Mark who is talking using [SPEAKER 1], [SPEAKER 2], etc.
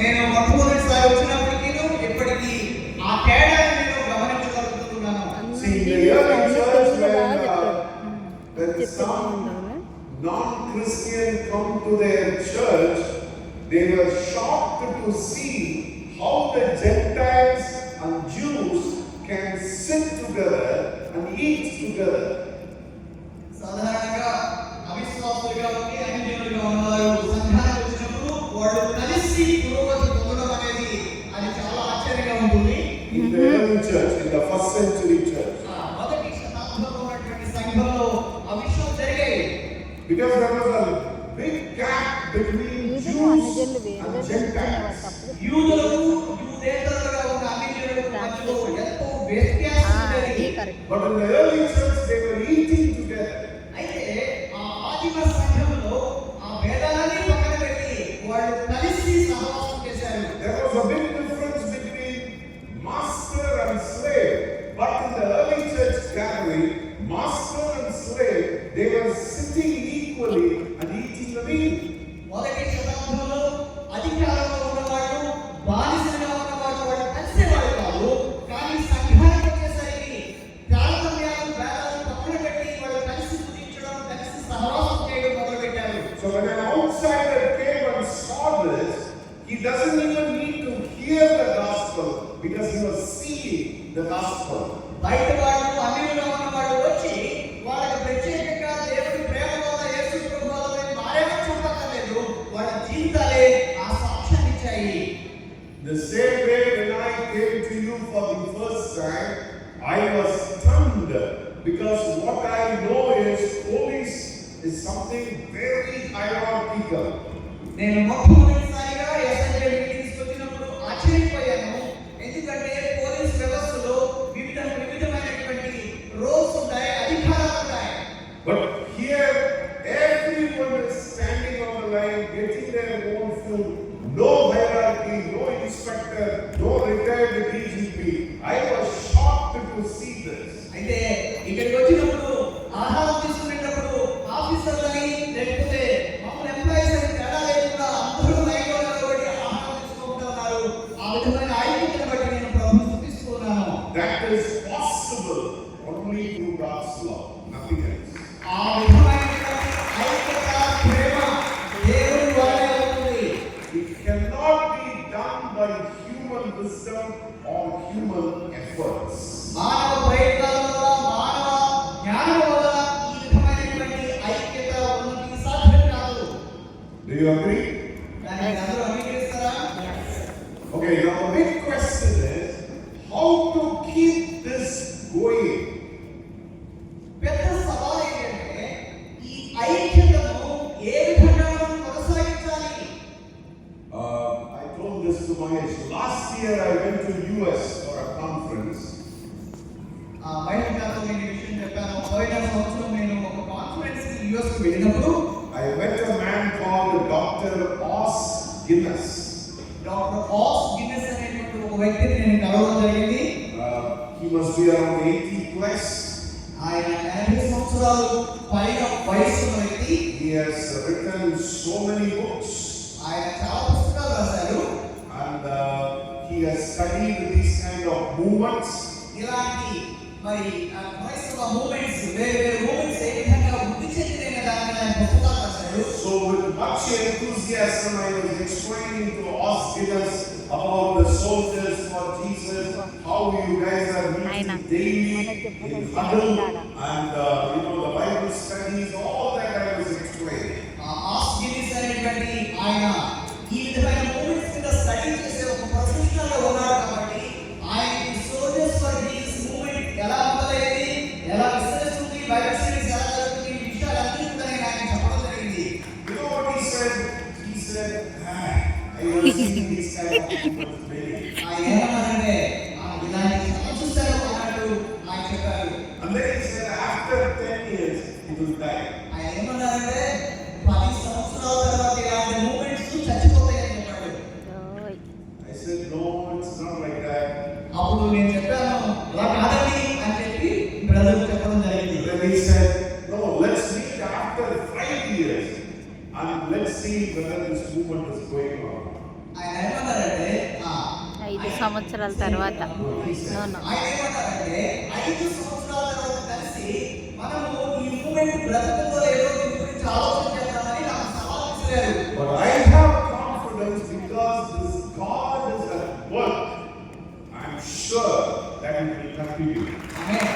[SPEAKER 1] నేను మొట్టమొదటిసారి వచ్చినప్పటికీ ఇప్పటికీ ఆ తేడాను నేను గమనించగలుగుతున్నాను
[SPEAKER 2] See, in the early church, when, uh, when some non-Christian come to their church, they were shocked to see how the Gentiles and Jews can sit together and eat together. first century church. Because there was a big gap between Jews and Gentiles. But in the early church, they were eating together. doesn't even need to hear the gospel because he was seeing the gospel.
[SPEAKER 1] బయట వాళ్ళు అన్యులుగా ఉన్న వాళ్ళు వచ్చి వాళ్ళకి ప్రత్యేకంగా దేవుడి ప్రేమ వల్ల యేసు ప్రభువులని మారేమో చూపక్కర్లేదు వాళ్ళ జీవితాలే ఆ సాక్ష్యాన్ని ఇచ్చాయి
[SPEAKER 2] The same way when I came to you for the first time, I was stunned because what I know is police is something very hierarchical.
[SPEAKER 1] నేను మొట్టమొదటిసారిగా
[SPEAKER 2] But here, everyone is standing on the line, getting their own food. No hierarchy, no inspector, no retired DGP. I was shocked to see this.
[SPEAKER 1] అయితే ఇక్కడికి వచ్చినప్పుడు ఆహారం తీసుకునేటప్పుడు ఆఫీసర్లని లేకపోతే మామూలు employees అని తేడా లేకుండా అందరూ లైన్లో నిలబడి ఆహారం తీసుకుంటూ ఉన్నారు ఆ విధమైన ఐక్యతను బట్టి నేను ప్రభుత్వం చూపిస్తున్నాను
[SPEAKER 2] That is possible only through God's love, nothing wisdom or human efforts.
[SPEAKER 1] మానవ ప్రయత్నాల వల్ల మానవ జ్ఞానం వల్ల ఈ విధమైనటువంటి ఐక్యత ఉన్నది సాధ్యం కాదు
[SPEAKER 2] Do you agree?
[SPEAKER 1] దాన్ని మీరు అందరూ అంగీకరిస్తారా
[SPEAKER 2] Okay, now the big question is how to
[SPEAKER 1] conference కి యుఎస్ కి వెళ్ళినప్పుడు
[SPEAKER 2] I met a man called Dr. Os Guinness.
[SPEAKER 1] Doctor Os Guinness అనేటువంటి ఒక వ్యక్తిని నేను కలవడం జరిగింది
[SPEAKER 2] Uh, he must be around 80 plus.
[SPEAKER 1] ఆయన ఎనభై సంవత్సరాలు పైన వయసు ఉన్న వ్యక్తి
[SPEAKER 2] He has written so many books
[SPEAKER 1] ఆయన చాలా పుస్తకాలు రాశారు
[SPEAKER 2] and uh, he has studied these kind of movements.
[SPEAKER 1] ఇలాంటి మరి ఆ క్రైస్తవ మూమెంట్స్ వేరే వేరే మూమెంట్స్ ఏ విధంగా
[SPEAKER 2] so with much enthusiasm, I was explaining to hospitals about the soldiers for Jesus, how you guys are meeting daily in huddle, and uh, you know the Bible study.
[SPEAKER 1] అప్పుడు నేను చెప్పాను అలా కాదండి అని చెప్పి బ్రదర్ చెప్పడం జరిగింది
[SPEAKER 2] Then he said, no, let's meet after five years and let's see whether this movement is going on.
[SPEAKER 3] సంవత్సరాల తర్వాత
[SPEAKER 2] నూనె Sure, that will continue. Amen.